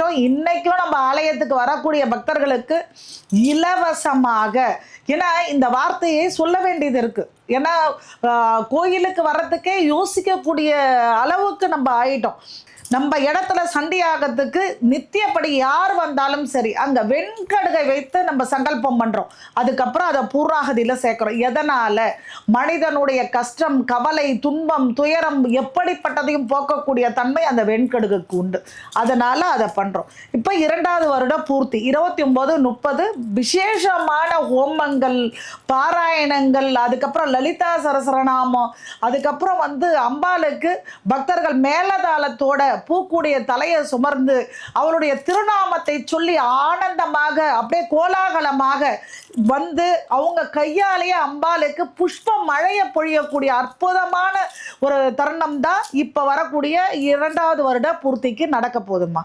விசேஷம் இன்னைக்கும் நம்ம ஆலயத்துக்கு வரக்கூடிய பக்தர்களுக்கு இலவசமாக ஏன்னா இந்த வார்த்தையை சொல்ல வேண்டியது இருக்கு. ஏன்னா கோயிலுக்கு வர்றதுக்கே யோசிக்கக்கூடிய அளவுக்கு நம்ம ஆயிட்டோம். நம்ம இடத்துல சண்டையாகத்துக்கு நித்தியப்படி யார் வந்தாலும் சரி அங்க வெண்கடுகை வைத்து நம்ம சங்கல்பம் பண்றோம். அதுக்கப்புறம் அதை பூர்ணாகதியில் சேர்க்கிறோம். எதனால? மனிதனுடைய கஷ்டம் கவலை துன்பம் துயரம் எப்படிப்பட்டதையும் போக்கக்கூடிய தன்மை அந்த வெண்கடுகுக்கு உண்டு. அதனால அதை பண்றோம். இப்போ இரண்டாவது வருட பூர்த்தி இருபத்தி ஒன்பது முப்பது விசேஷமான ஹோமங்கள் பாராயணங்கள் அதுக்கப்புறம் லலிதா சரசரநாமம் அதுக்கப்புறம் வந்து அம்பாளுக்கு பக்தர்கள் மேலதாளத்தோட பூக்கூடிய தலையை சுமர்ந்து அவருடைய திருநாமத்தை சொல்லி ஆனந்தமாக அப்படியே கோலாகலமாக வந்து அவங்க கையாலேயே அம்பாளுக்கு புஷ்ப மழையை பொழியக்கூடிய அற்புதமான ஒரு தருணம் தான் இப்போ வரக்கூடிய இரண்டாவது வருட பூர்த்திக்கு நடக்க போதுமா